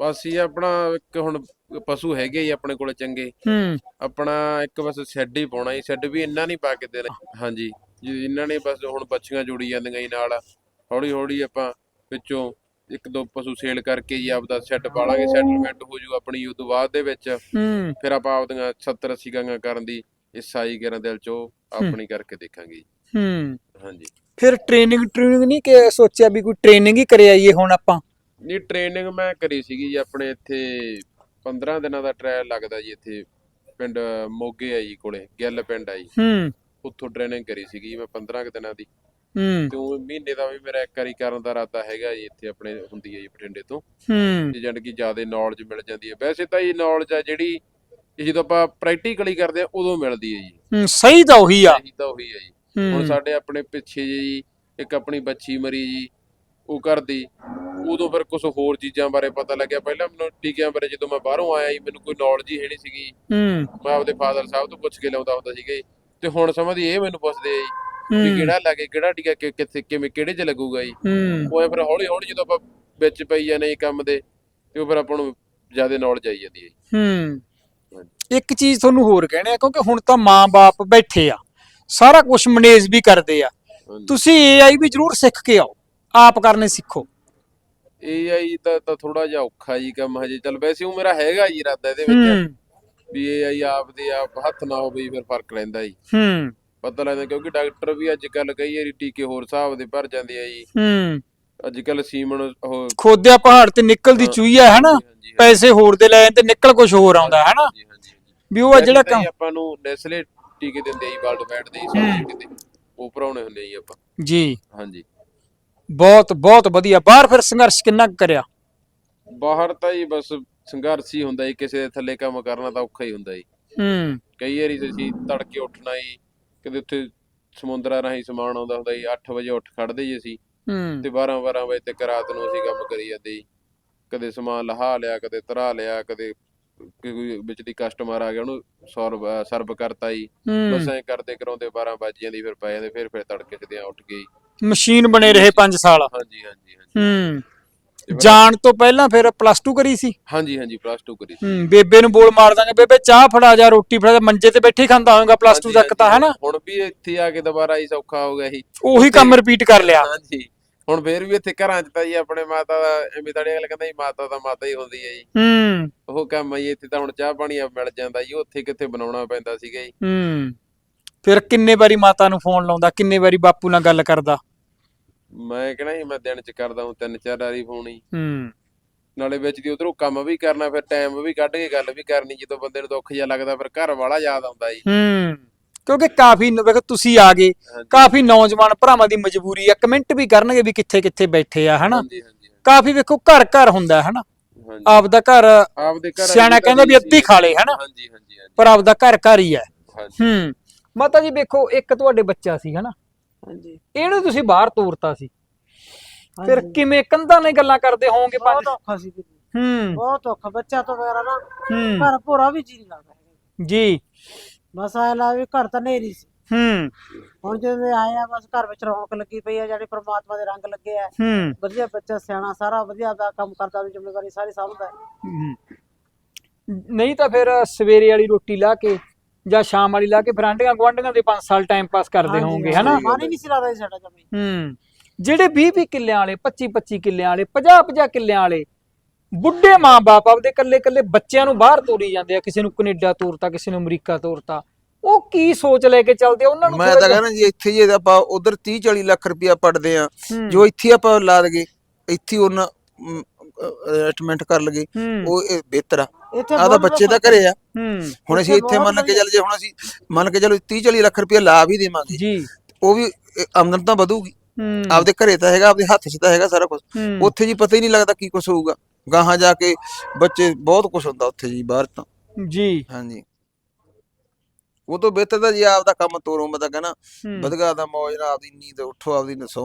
ਬਸ ਇਹ ਆਪਣਾ ਇੱਕ ਹੁਣ ਪਸ਼ੂ ਹੈਗੇ ਹੀ ਆਪਣੇ ਕੋਲੇ ਚੰਗੇ। ਹੂੰ। ਆਪਣਾ ਇੱਕ ਬਸ ਸ਼ੈੱਡ ਹੀ ਪਾਉਣਾ ਜੀ ਸ਼ੈੱਡ ਵੀ ਇੰਨਾ ਨਹੀਂ ਪਾ ਕੇ ਦੇਣਾ। ਹਾਂਜੀ ਜੀ ਇਹਨਾਂ ਨੇ ਬਸ ਹੁਣ ਬੱਚੀਆਂ ਜੁੜੀ ਜਾਂਦੀਆਂ ਜੀ ਨਾਲ। ਹੌਲੀ ਹੌਲੀ ਆਪਾਂ ਵਿੱਚੋਂ ਇੱਕ ਦੋ ਪਸ਼ੂ ਸੇਲ ਕਰਕੇ ਜੀ ਆਪਦਾ ਸ਼ੈੱਡ ਪਾ ਲਾਂਗੇ ਸੈਟਲਮੈਂਟ ਹੋ ਜੂ ਆਪਣੀ ਉਸ ਤੋਂ ਬਾਅਦ ਦੇ ਵਿੱਚ। ਹੂੰ। ਫਿਰ ਆਪਾਂ ਆਪਦੀਆਂ 70 80 ਗਾਂਆਂ ਕਰਨ ਦੀ ਇਸਾਈ ਕਰਨ ਦਿਲ ਚੋਂ ਆਪਣੀ ਕਰਕੇ ਦੇਖਾਂਗੇ ਜੀ। ਹੂੰ। ਹਾਂਜੀ। ਫਿਰ ਟ੍ਰੇਨਿੰਗ ਟ੍ਰੇਨਿੰਗ ਨਹੀਂ ਕਿ ਸੋਚਿਆ ਵੀ ਕੋਈ ਟ੍ਰੇਨਿੰਗ ਹੀ ਕਰਿਆ ਆਈਏ ਹੁਣ ਆਪਾਂ? ਨਹੀਂ ਟ੍ਰੇਨਿੰਗ ਮੈਂ ਕਰੀ ਸੀਗੀ ਜੀ ਆਪਣੇ ਇੱਥੇ 15 ਦਿਨਾਂ ਦਾ ਟ੍ਰਾਇਲ ਲੱਗਦਾ ਜੀ ਇੱਥੇ ਪਿੰਡ ਮੋਗੇ ਆ ਜੀ ਕੋਲੇ ਗਿੱਲ ਪਿੰਡ ਆ ਜੀ। ਹੂੰ। ਉੱਥੋਂ ਟ੍ਰੇਨਿੰਗ ਕਰੀ ਸੀਗੀ ਮੈਂ 15 ਕੁ ਦਿਨਾਂ ਦੀ। ਹੂੰ। ਤੇ ਉਹ ਮਹੀਨੇ ਦਾ ਵੀ ਮੇਰਾ ਇੱਕ ਵਾਰੀ ਕਰਨ ਦਾ ਇਰਾਦਾ ਹੈਗਾ ਜੀ ਇੱਥੇ ਆਪਣੇ ਹੁੰਦੀ ਹੈ ਜੀ ਬਠਿੰਡੇ ਤੋਂ। ਹੂੰ। ਤੇ ਜਾਣੀ ਕਿ ਜ਼ਿਆਦਾ ਨੌਲੇਜ ਮਿਲ ਜਾਂਦੀ ਹੈ ਵੈਸੇ ਤਾਂ ਇਹ ਨੌਲੇਜ ਆ ਜਿਹੜੀ ਇਹ ਜਦੋਂ ਆਪਾਂ ਪ੍ਰੈਕਟੀਕਲੀ ਕਰਦੇ ਆ ਉਦੋਂ ਮਿਲਦੀ ਹੈ ਜੀ। ਹੂੰ ਸਹੀ ਤਾਂ ਉਹੀ ਆ। ਇਹੀ ਤਾਂ ਉਹੀ ਹੈ ਜੀ। ਹੁਣ ਸਾਡੇ ਆਪਣੇ ਪਿੱਛੇ ਜੀ ਇੱਕ ਆਪਣੀ ਬੱਚੀ ਮਰੀ ਜੀ ਉਹ ਕਰਦੀ ਉਦੋਂ ਫਿਰ ਕੁਝ ਹੋਰ ਚੀਜ਼ਾਂ ਬਾਰੇ ਪਤਾ ਲੱਗਿਆ। ਪਹਿਲਾਂ ਮੈਨੂੰ ਟੀਕਿਆਂ ਬਾਰੇ ਜਦੋਂ ਮੈਂ ਬਾਹਰੋਂ ਆਇਆ ਜੀ ਮੈਨੂੰ ਕੋਈ ਨੌਲੇਜ ਹੀ ਨਹੀਂ ਸੀਗੀ। ਹੂੰ। ਮੈਂ ਆਪਦੇ ਫਾਦਰ ਸਾਹਿਬ ਤੋਂ ਪੁੱਛ ਕੇ ਲਿਆਉਂਦਾ ਹੁੰਦਾ ਸੀਗਾ ਜੀ। ਤੇ ਹੁਣ ਸਮਝਦੀ ਇਹ ਮੈਨੂੰ ਪੁੱਛਦੇ ਆ ਜੀ ਹੂੰ। ਕਿਹੜਾ ਲੱਗੇ ਕਿਹੜਾ ਟੀਕਾ ਕਿ- ਕਿੱਥੇ ਕਿਵੇਂ ਕਿਹੜੇ 'ਚ ਲੱਗੂਗਾ ਜੀ। ਹੂੰ। ਉਹ ਐਂ ਫਿਰ ਹੌਲੀ ਹੌਲੀ ਜਦੋਂ ਆਪਾਂ ਵਿੱਚ ਪਈ ਜਾਂਦੇ ਜੀ ਕੰਮ ਦੇ ਤੇ ਉਹ ਫਿਰ ਆਪਾਂ ਨੂੰ ਜ਼ਿਆਦਾ ਨੌਲੇਜ ਆਈ ਜਾਂਦੀ ਹੈ ਜੀ। ਹੂੰ। ਇੱਕ ਚੀਜ਼ ਤੁਹਾਨੂੰ ਹੋਰ ਕਹਿਣੀ ਆ ਕਿਉਂਕਿ ਹੁਣ ਤਾਂ ਮਾਂ-ਬਾਪ ਬੈਠੇ ਆ। ਸਾਰਾ ਕੁਝ ਮੈਨੇਜ ਵੀ ਕਰਦੇ ਆ। ਹਾਂਜੀ। ਤੁਸੀਂ AI ਵੀ ਜ਼ਰੂਰ ਸਿੱਖ ਕੇ ਆਓ। ਆਪ ਕਰਨੇ ਸਿੱਖੋ। AI ਤਾਂ ਤਾਂ ਥੋੜਾ ਜਿਹਾ ਔਖਾ ਜੀ ਕੰਮ ਹਜੇ। ਚੱਲ ਵੈਸੇ ਉਹ ਮੇਰਾ ਹੈਗਾ ਜੀ ਇਰਾਦਾ ਇਹਦੇ ਵਿੱਚ। ਹੂੰ। ਵੀ AI ਆਪ ਦੇ ਆਪ ਹੱਥ ਨਾ ਹੋਵੇ ਜੀ, ਫਿਰ ਫ਼ਰਕ ਰਹਿੰਦਾ ਜੀ। ਹੂੰ। ਪਤਾ ਲੱਗਦਾ ਕਿਉਂਕਿ ਡਾਕਟਰ ਵੀ ਅੱਜ ਕੱਲ ਕਈ ਵਾਰੀ ਟੀਕੇ ਹੋਰ ਹਿਸਾਬ ਦੇ ਭਰ ਜਾਂਦੇ ਆ ਜੀ। ਹੂੰ। ਅੱਜ ਕੱਲ ਸੀਮਨ ਉਹ ਖੋਦਿਆ ਪਹਾੜ ਤੇ ਨਿਕਲਦੀ ਚੂਈ ਆ ਹੈਨਾ? ਹਾਂਜੀ, ਹਾਂਜੀ, ਪੈਸੇ ਹੋਰ ਦੇ ਲੈ ਜਾਂਦੇ ਨਿਕਲ ਕੁਝ ਹੋਰ ਆਉਂਦਾ ਹੈਨਾ? ਹਾਂਜੀ, ਹਾਂਜੀ, ਹਾਂਜੀ। ਵੀ ਉਹ ਆ ਜਿਹੜਾ ਤਾਂ ਕੰਮ ਆਪਾਂ ਨੂੰ ਨੈਸਲੇ ਟੀਕੇ ਦਿੰਦੇ ਆ ਜੀ ਵਰਲਡ ਵਾਈਡ ਦੇ ਜੀ ਸਾਰੇ ਟੀਕੇ ਦੇ ਉਹ ਭਰਾਉਣੇ ਹੁੰਦੇ ਆ ਜੀ ਆਪਾਂ। ਜੀ। ਹਾਂਜੀ। ਬਹੁਤ ਬਹੁਤ ਵਧੀਆ। ਬਾਹਰ ਫਿਰ ਸੰਘਰਸ਼ ਕਿੰਨਾ ਕੁ ਕਰਿਆ? ਬਾਹਰ ਤਾਂ ਜੀ ਬਸ ਸੰਘਰਸ਼ ਹੀ ਹੁੰਦਾ ਜੀ। ਕਿਸੇ ਦੇ ਥੱਲੇ ਕੰਮ ਕਰਨਾ ਤਾਂ ਔਖਾ ਹੀ ਹੁੰਦਾ ਜੀ। ਹੂੰ। ਕਈ ਵਾਰੀ ਅਸੀਂ ਤੜਕੇ ਉੱਠਣਾ ਜੀ। ਕਦੇ ਉੱਥੇ ਸਮੁੰਦਰਾਂ ਰਾਹੀਂ ਸਮਾਨ ਆਉਂਦਾ ਹੁੰਦਾ ਜੀ। 8 ਵਜੇ ਉੱਠ ਖੜਦੇ ਜੀ ਅਸੀਂ। ਹੂੰ। ਤੇ 12 12 ਵਜੇ ਤੱਕ ਰਾਤ ਨੂੰ ਅਸੀਂ ਕੰਮ ਕਰੀ ਜਾਂਦੇ ਜੀ। ਕਦੇ ਸਮਾਨ ਲਹਾ ਲਿਆ ਕਦੇ ਤਰਾ ਲਿਆ ਕਦੇ ਕੋਈ ਵਿੱਚ ਦੀ ਕਸਟਮਰ ਆ ਗਿਆ ਉਹਨੂੰ ਸਰਵ ਸਰਵ ਕਰਤਾ ਜੀ। ਬਸ ਹੂੰ ਐਂ ਕਰਦੇ ਕਰਾਉਂਦੇ 12 ਵੱਜ ਜਾਂਦੀ ਫਿਰ ਪੈ ਜਾਂਦੇ ਫਿਰ ਫਿਰ ਤੜਕੇ ਕਿਤੇ ਉੱਠ ਗਏ ਜੀ। ਮਸ਼ੀਨ ਬਣੇ ਰਹੇ 5 ਸਾਲ। ਹਾਂਜੀ ਹਾਂਜੀ ਹਾਂਜੀ। ਹੂੰ। ਜਾਣ ਤੋਂ ਪਹਿਲਾਂ ਫਿਰ ਪਲੱਸ 2 ਕਰੀ ਸੀ? ਹਾਂਜੀ ਹਾਂਜੀ ਪਲੱਸ 2 ਕਰੀ ਸੀ। ਹੂੰ ਬੇਬੇ ਨੂੰ ਬੋਲ ਮਾਰ ਦਾਂਗੇ ਬੇਬੇ ਚਾਹ ਫੜਾ ਜਾ ਰੋਟੀ ਫੜਾ ਜਾ ਮੰਜੇ ਤੇ ਬੈਠੇ ਹੀ ਖਾਂਦਾ ਹੋਵੇਗਾ ਪਲੱਸ 2 ਹਾਂਜੀ, ਤੱਕ ਤਾਂ ਹਾਂਜੀ, ਹੈਨਾ? ਹੁਣ ਵੀ ਇੱਥੇ ਆ ਕੇ ਦੁਬਾਰਾ ਹੀ ਸੌਖਾ ਹੋ ਗਿਆ ਸੀ। ਉਹੀ ਕੰਮ ਰਿਪੀਟ ਕਰ ਲਿਆ। ਹਾਂਜੀ। ਹੁਣ ਫੇਰ ਵੀ ਇੱਥੇ ਘਰਾਂ 'ਚ ਤਾਂ ਜੀ ਆਪਣੇ ਮਾਤਾ ਦਾ ਐਵੇਂ ਤਾਂ ਅਗਲਾ ਕਹਿੰਦਾ ਜੀ ਮਾਤਾ ਤਾਂ ਮਾਤਾ ਹੀ ਹੁੰਦੀ ਹੈ ਜੀ। ਹੂੰ। ਉਹ ਕੰਮ ਆ ਜੀ ਇੱਥੇ ਤਾਂ ਹੁਣ ਚਾਹ ਪਾਣੀ ਆ ਮਿਲ ਜਾਂਦਾ ਜੀ ਉੱਥੇ ਕਿੱਥੇ ਬਣਾਉਣਾ ਪੈਂਦਾ ਸੀਗਾ ਜੀ। ਹੂੰ। ਫਿਰ ਕਿੰਨੇ ਵਾਰੀ ਮਾਤਾ ਨੂੰ ਫੋਨ ਲਾਉਂਦਾ ਕਿੰਨੇ ਵਾਰੀ ਬਾਪੂ ਨਾਲ ਗੱਲ ਕਰਦਾ? ਮੈਂ ਕਹਿਣਾ ਜੀ ਮੈਂ ਦਿਨ 'ਚ ਕਰਦਾ ਹਾਂ ਤਿੰਨ ਚਾਰ ਵਾਰੀ ਫੋਨ ਹੀ। ਹੂੰ। ਨਾਲੇ ਵਿੱਚ ਦੀ ਉਧਰੋਂ ਕੰਮ ਵੀ ਕਰਨਾ ਫਿਰ ਟਾਈਮ ਵੀ ਕੱਢ ਕੇ ਗੱਲ ਵੀ ਕਰਨੀ ਜਦੋਂ ਬੰਦੇ ਨੂੰ ਦੁੱਖ ਜਿਹਾ ਲੱਗਦਾ ਫਿਰ ਘਰ ਵਾਲਾ ਯਾਦ ਆਉਂਦਾ ਜੀ। ਹੂੰ। ਕਿਉਂਕਿ ਕਾਫੀ ਵੇਖੋ ਤੁਸੀਂ ਆ ਗਏ ਹਾਂਜੀ। ਕਾਫੀ ਨੌਜਵਾਨ ਭਰਾਵਾਂ ਦੀ ਮਜਬੂਰੀ ਆ ਕਮੈਂਟ ਵੀ ਕਰਨਗੇ ਵੀ ਕਿੱਥੇ ਕਿੱਥੇ ਬੈਠੇ ਆ ਹਨਾ? ਹਾਂਜੀ ਹਾਂਜੀ ਕਾਫੀ ਵੇਖੋ ਘਰ ਘਰ ਹੁੰਦਾ ਹਨਾ? ਹਾਂਜੀ। ਆਪਦਾ ਘਰ ਆਪਦੇ ਘਰ ਸਿਆਣਾ ਕਹਿੰਦਾ ਵੀ ਅੱਧੀ ਖਾ ਲੇ ਹਨਾ? ਹਾਂਜੀ ਹਾਂਜੀ ਹਾਂਜੀ। ਪਰ ਆਪਦਾ ਘਰ ਘਰ ਹੀ ਹੈ ਹਾਂਜੀ। ਹੂੰ। ਮਾਤਾ ਜੀ ਵੇਖੋ ਇੱਕ ਤੁਹਾਡੇ ਬੱਚਾ ਸੀ ਹਨਾ? ਹਾਂਜੀ। ਇਹਨੂੰ ਤੁਸੀਂ ਬਾਹਰ ਤੋਰਤਾ ਸੀ। ਫਿਰ ਹਾਂਜੀ। ਕਿਵੇਂ ਕੰਧਾਂ ਨਾਲ ਗੱਲਾਂ ਕਰਦੇ ਹੋਵੋਗੇ ਪੰਜ? ਬਹੁਤ ਔਖਾ ਸੀ ਵੀਰ। ਜੀ, ਹੂੰ। ਬਹੁਤ ਔਖਾ ਬੱਚਾ ਤੋਂ ਵਗੈਰਾ ਨਾ ਹੂੰ। ਘਰ ਭੋਰਾ ਵੀ ਜੀ ਨਹੀਂ ਲੱਗਦਾ ਹੈਗਾ। ਜੀ। ਬਸ ਆਇਆ ਲਾ ਵੀ ਘਰ ਤਾਂ ਨੇਰੀ ਸੀ। ਹੂੰ। ਹੁਣ ਜਦੋਂ ਆਏ ਆ ਬਸ ਘਰ ਵਿੱਚ ਰੌਣਕ ਲੱਗੀ ਪਈ ਆ ਜਿਹੜੇ ਪ੍ਰਮਾਤਮਾ ਦੇ ਰੰਗ ਲੱਗੇ ਆ। ਹੂੰ। ਵਧੀਆ ਬੱਚਾ ਸਿਆਣਾ ਸਾਰਾ ਵਧੀਆ ਦਾ ਕੰਮ ਕਰਦਾ ਵੀ ਜ਼ਿੰਮੇਵਾਰੀ ਸਾਰੀ ਸਮਝਦਾ ਹੈ। ਹੂੰ। ਨਹੀਂ ਤਾਂ ਫਿਰ ਸਵੇਰੇ ਵਾਲੀ ਰੋਟੀ ਲਾ ਕੇ ਜਾਂ ਸ਼ਾਮ ਵਾਲੀ ਲਾ ਕੇ ਫਿਰ ਆਂਢੀਆਂ ਗੁਆਂਢੀਆਂ ਦੇ 5 ਸਾਲ ਟਾਈਮ ਪਾਸ ਕਰਦੇ ਹੋਵੋਗੇ ਹਨਾ? ਹੀ ਨਹੀਂ ਸੀ ਲੱਗਦਾ ਜੀ ਸਾਡਾ ਜਮੀ ਹੂੰ। ਜਿਹੜੇ 20 20 ਕਿੱਲਿਆਂ ਵਾਲੇ 25 25 ਕਿੱਲਿਆਂ ਵਾਲੇ 50 50 ਕਿੱਲਿਆਂ ਵਾਲੇ ਬੁੱਢੇ ਮਾਂ-ਬਾਪ ਆਪਦੇ ਕੱਲੇ-ਕੱਲੇ ਬੱਚਿਆਂ ਨੂੰ ਬਾਹਰ ਤੋਰੀ ਜਾਂਦੇ ਆ ਕਿਸੇ ਨੂੰ ਕੈਨੇਡਾ ਤੋਰਤਾ ਕਿਸੇ ਨੂੰ ਅਮਰੀਕਾ ਤੋਰਤਾ ਉਹ ਕੀ ਸੋਚ ਲੈ ਕੇ ਚੱਲਦੇ? ਉਹਨਾਂ ਨੂੰ ਮੈਂ ਤਾਂ ਕਹਿੰਦਾ ਜੀ ਇੱਥੇ ਜੇ ਆਪਾਂ ਉਧਰ 30 40 ਲੱਖ ਰੁਪਇਆ ਪੜਦੇ ਆ ਜੋ ਇੱਥੇ ਆਪਾਂ ਲਾ ਦਗੇ ਇੱਥੇ ਉਹਨਾਂ ਇਨਵੈਸਟਮੈਂਟ ਕਰ ਲਗੇ ਉਹ ਇਹ ਬਿਹਤਰ ਆ। ਇੱਥੇ ਆਦਾ ਬਹੁਤ ਬੱਚੇ ਤਾਂ ਘਰੇ ਆ। ਹੂੰ ਹੁਣ ਅਸੀਂ ਇੱਥੇ ਮੰਨ ਕੇ। ਚੱਲ ਜੇ ਹੁਣ ਅਸੀਂ ਮੰਨ ਕੇ ਚਲੋ 30 40 ਲੱਖ ਰੁਪਇਆ ਲਾ ਵੀ ਦੇਵਾਂਗੇ ਜੀ। ਉਹ ਵੀ ਆਮਦਨ ਤਾਂ ਵਧੂਗੀ। ਹੂੰ। ਆਪਦੇ ਘਰੇ ਤਾਂ ਹੈਗਾ ਆਪਦੇ ਹੱਥ 'ਚ ਤਾਂ ਹੈਗਾ ਸਾਰਾ ਕੁਝ ਉੱਥੇ ਜੀ ਪਤਾ ਹੀ ਨਹੀਂ ਲੱਗਦਾ ਕੀ ਕੁਝ ਹੋਊਗਾ। ਗਾਹਾਂ ਜਾ ਕੇ ਬੱਚੇ ਬਹੁਤ ਕੁਝ ਹੁੰਦਾ ਉੱਥੇ ਜੀ ਬਾਹਰ ਤਾਂ। ਜੀ। ਹਾਂਜੀ। ਉਹ ਤੋਂ ਬਿਹਤਰ ਤਾਂ ਜੀ ਆਪਦਾ ਕੰਮ ਤੋਰੋ ਮੈਂ ਤਾਂ ਕਹਿੰਦਾ ਵਧਗਾ ਦਾ ਮੌਜ ਨਾਲ ਆਪਦੀ ਨੀਂਦ ਉੱਠੋ ਆਪਦੀ ਨਸੋ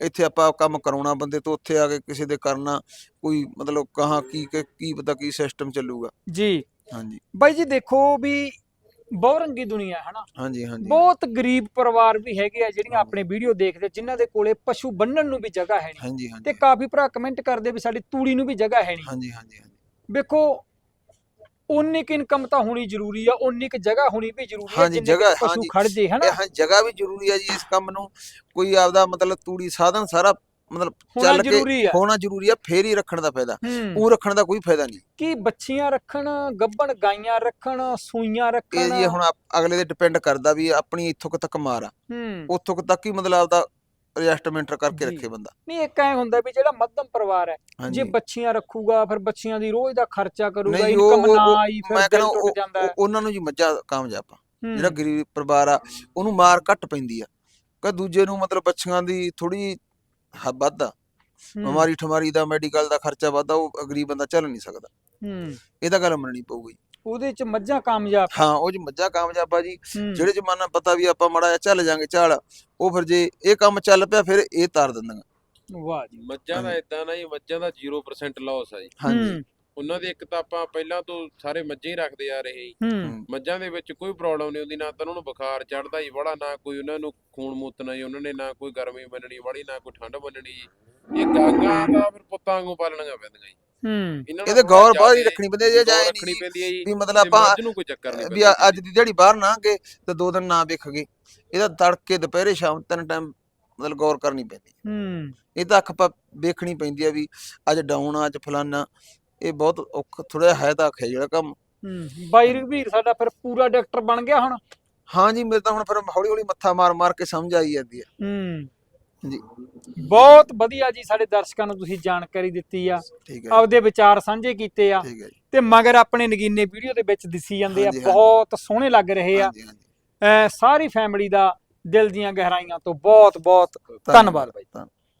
ਇੱਥੇ ਆਪਾਂ ਕੰਮ ਕਰਾਉਣਾ ਬੰਦੇ ਤੋਂ ਉੱਥੇ ਆ ਕੇ ਕਿਸੇ ਦੇ ਕਰਨਾ ਕੋਈ ਮਤਲਬ ਕਹਾਂ ਕੀ ਕੀ ਪਤਾ ਕੀ ਸਿਸਟਮ ਚੱਲੂਗਾ। ਜੀ। ਹਾਂਜੀ। ਬਾਈ ਜੀ ਦੇਖੋ ਵੀ ਬਹੁਰੰਗੀ ਦੁਨੀਆ ਹੈ ਨਾ ਹਾਂਜੀ ਹਾਂਜੀ। ਬਹੁਤ ਗਰੀਬ ਪਰਿਵਾਰ ਵੀ ਹੈਗੇ ਆ ਜਿਹੜੀਆਂ ਆਪਣੇ ਵੀਡੀਓ ਦੇਖਦੇ ਜਿਨ੍ਹਾਂ ਦੇ ਕੋਲੇ ਪਸ਼ੂ ਬੰਨਣ ਨੂੰ ਵੀ ਜਗ੍ਹਾ ਹੈ ਨਹੀਂ ਤੇ ਕਾਫੀ ਭਰਾ ਕਮੈਂਟ ਕਰਦੇ ਵੀ ਸਾਡੀ ਤੂੜੀ ਨੂੰ ਵੀ ਜਗ੍ਹਾ ਹੈ ਨਹੀਂ ਹਾਂਜੀ ਹਾਂਜੀ ਹਾਂਜੀ। ਵੇਖੋ ਉਨੀ ਕੁ ਇਨਕਮ ਤਾਂ ਹੋਣੀ ਜ਼ਰੂਰੀ ਆ ਉਨੀ ਕੁ ਜਗ੍ਹਾ ਹੋਣੀ ਵੀ ਜ਼ਰੂਰੀ ਆ ਹਾਂਜੀ, ਜਗ੍ਹਾ, ਪਸ਼ੂ। ਖੜ ਜੇ ਹਨਾ? ਇਹ ਹਾਂ ਜਗ੍ਹਾ ਵੀ ਜ਼ਰੂਰੀ ਹੈ ਜੀ ਇਸ ਕੰਮ ਨੂੰ। ਕੋਈ ਆਪਦਾ ਮਤਲਬ ਤੂੜੀ ਸਾਧਨ ਸਾਰਾ ਮਤਲਬ ਚੱਲ ਕੇ ਆ। ਹੋਣਾ ਜ਼ਰੂਰੀ ਆ ਫੇਰ ਹੀ ਰੱਖਣ ਦਾ ਫਾਇਦਾ। ਉਹ ਰੱਖਣ ਦਾ ਕੋਈ ਫਾਇਦਾ ਨਹੀਂ। ਕੀ ਬੱਚੀਆਂ ਰੱਖਣ ਗੱਬਣ ਗਾਈਆਂ ਰੱਖਣ ਸੂਈਆਂ ਇਹ ਰੱਖਣ? ਜੀ ਹੁਣ ਅਗਲੇ ਦੇ ਡਿਪੈਂਡ ਕਰਦਾ ਵੀ ਆਪਣੀ ਇੱਥੋਂ ਤੱਕ ਮਾਰ ਆ। ਉੱਥੋਂ ਤੱਕ ਹੀ ਮਤਲਬ ਆਪਦਾ ਐਡਜਸਟਮੈਂਟ ਕਰਕੇ ਜੀ। ਰੱਖੇ ਬੰਦਾ। ਨਹੀਂ ਇੱਕ ਐ ਹੁੰਦਾ ਵੀ ਜਿਹੜਾ ਮੱਧਮ ਪਰਿਵਾਰ ਹੈ ਜੇ ਬੱਚੀਆਂ ਰੱਖੂਗਾ ਫਿਰ ਬੱਚੀਆਂ ਦੀ ਰੋਜ਼ ਦਾ ਖਰਚਾ ਕਰੂਗਾ ਨਹੀਂ, ਉਹ- ਇਨਕਮ ਨਾ ਉਹ- ਆਈ ਫਿਰ ਮੈਂ ਦਿਲ ਕਹਿੰਦਾ ਟੁੱਟ ਜਾਂਦਾ ਹੈ। ਉਹ- ਉਹਨਾਂ ਨੂੰ ਜੀ ਮੱਝਾਂ ਕਾਮਯਾਬ ਆ। ਹੂੰ, ਜਿਹੜਾ ਗਰੀਬ ਪਰਿਵਾਰ ਆ ਉਹਨੂੰ ਮਾਰ ਘੱਟ ਪੈਂਦੀ ਆ। ਕਿ ਦੂਜੇ ਨੂੰ ਮਤਲਬ ਬੱਚੀਆਂ ਦੀ ਥੋੜੀ ਵੱਧ ਆ। ਹੂੰ, ਬਿਮਾਰੀ ਠਮਾਰੀ ਦਾ ਮੈਡੀਕਲ ਦਾ ਖਰਚਾ ਵੱਧਾ ਉਹ ਗਰੀਬ ਬੰਦਾ ਚੱਲ ਨਹੀਂ ਸਕਦਾ। ਹੂੰ। ਇਹ ਤਾਂ ਗੱਲ ਮੰਨਣੀ ਪਊਗੀ। ਉਹਦੇ ਚ ਮੱਝਾਂ ਕਾਮਯਾਬ ਹਾਂ ਉਹ ਚ ਮੱਝਾਂ ਕਾਮਯਾਬ ਆ ਜੀ। ਹੂੰ, ਜਿਹੜੇ ਜਮਾਨਾ ਪਤਾ ਵੀ ਆਪਾਂ ਮੜਾ ਜਾ ਚੱਲ ਜਾਾਂਗੇ ਚੱਲ ਉਹ ਫਿਰ ਜੇ ਇਹ ਕੰਮ ਚੱਲ ਪਿਆ ਫਿਰ ਇਹ ਤਾਰ ਦਿੰਦੀਆਂ। ਵਾਹ ਜੀ। ਮੱਝਾਂ ਦਾ ਇਦਾਂ ਨਾ ਜੀ ਮੱਝਾਂ ਦਾ 0% ਲਾਸ ਆ ਜੀ। ਹਾਂਜੀ। ਹੂੰ, ਉਹਨਾਂ ਦੇ ਇੱਕ ਤਾਂ ਆਪਾਂ ਪਹਿਲਾਂ ਤੋਂ ਸਾਰੇ ਮੱਝਾਂ ਹੀ ਰੱਖਦੇ ਆ ਰਹੇ ਹੂੰ। ਮੱਝਾਂ ਦੇ ਵਿੱਚ ਕੋਈ ਪ੍ਰੋਬਲਮ ਨਹੀਂ ਹੁੰਦੀ ਨਾ ਤਾਂ ਉਹਨਾਂ ਨੂੰ ਬੁਖਾਰ ਚੜਦਾ ਜੀ ਬੜਾ ਨਾ ਕੋਈ ਉਹਨਾਂ ਨੂੰ ਖੂਨ ਮੂਤਣਾ ਜੀ ਉਹਨਾਂ ਨੇ ਨਾ ਕੋਈ ਗਰਮੀ ਮੰਨਣੀ ਵਾਲੀ ਨਾ ਕੋਈ ਠੰਡ ਮੰਨਣੀ ਜੀ। ਇਹ ਗਾਂਗਾ ਦਾ ਫਿਰ ਪੁੱਤਾਂ ਵਾਂਗੂ ਪਾਲਣੀਆਂ ਪੈਂਦੀਆਂ ਜੀ। ਹੂੰ। ਇਹਦੇ ਗੌਰ ਬਾਹਰ ਹੀ ਰੱਖਣੀ ਪੈਂਦੀ ਹੈ ਜੇ ਜਾਏ ਰੱਖਣੀ ਨਹੀਂ ਪੈਂਦੀ ਹੈ ਜੀ। ਵੀ ਮਤਲਬ ਆਪਾਂ ਮੱਝ ਨੂੰ ਕੋਈ ਚੱਕਰ ਨਹੀਂ ਵੀ ਅੱਜ ਦੀ ਦਿਹਾੜੀ ਬਾਹਰ ਨਾ ਗਏ ਤੇ ਦੋ ਦਿਨ ਨਾ ਵੇਖ ਗਏ ਇਹਦਾ ਤੜਕੇ ਦੁਪਹਿਰੇ ਸ਼ਾਮ ਤਿੰਨ ਟਾਈਮ ਮਤਲਬ ਗੌਰ ਕਰਨੀ ਪੈਂਦੀ ਹੂੰ। ਇਹ ਤਾਂ ਅੱਖ ਪਾ ਵੇਖਣੀ ਪੈਂਦੀ ਆ ਵੀ ਅੱਜ ਡਾਊਨ ਆ ਅੱਜ ਫਲਾਨਾ। ਇਹ ਬਹੁਤ ਔਖਾ ਥੋੜਾ ਹੈ ਤਾਂ ਔਖਾ ਜਿਹੜਾ ਕੰਮ। ਹੂੰ ਬਾਈ ਰਘਵੀਰ ਸਾਡਾ ਫਿਰ ਪੂਰਾ ਡਾਕਟਰ ਬਣ ਗਿਆ ਹੁਣ। ਹਾਂ ਜੀ ਮੇਰੇ ਤਾਂ ਹੁਣ ਫਿਰ ਹੌਲੀ ਹੌਲੀ ਮੱਥਾ ਮਾਰ ਮਾਰ ਕੇ ਸਮਝ ਆਈ ਜਾਂਦੀ ਹੈ। ਹੂੰ। ਜੀ। ਬਹੁਤ ਵਧੀਆ ਜੀ ਸਾਡੇ ਦਰਸ਼ਕਾਂ ਨੂੰ ਤੁਸੀਂ ਜਾਣਕਾਰੀ ਦਿੱਤੀ ਆ। ਠੀਕ ਹੈ ਆਪਦੇ ਵਿਚਾਰ ਸਾਂਝੇ ਕੀਤੇ ਆ। ਠੀਕ ਹੈ ਜੀ। ਤੇ ਮਗਰ ਆਪਣੇ ਨਗੀਨੇ ਵੀਡੀਓ ਦੇ ਵਿੱਚ ਦਿਸੀ ਜਾਂਦੇ ਆ। ਹਾਂਜੀ, ਹਾਂਜੀ। ਬਹੁਤ ਸੋਹਣੇ ਲੱਗ ਰਹੇ ਆ। ਹਾਂਜੀ ਹਾਂਜੀ। ਅਹ ਸਾਰੀ ਫੈਮਿਲੀ ਦਾ ਦਿਲ ਦੀਆਂ ਗਹਿਰਾਈਆਂ ਤੋਂ ਬਹੁਤ ਬਹੁਤ ਧੰਨਵਾਦ ਬਾਈ। ਧੰਨ-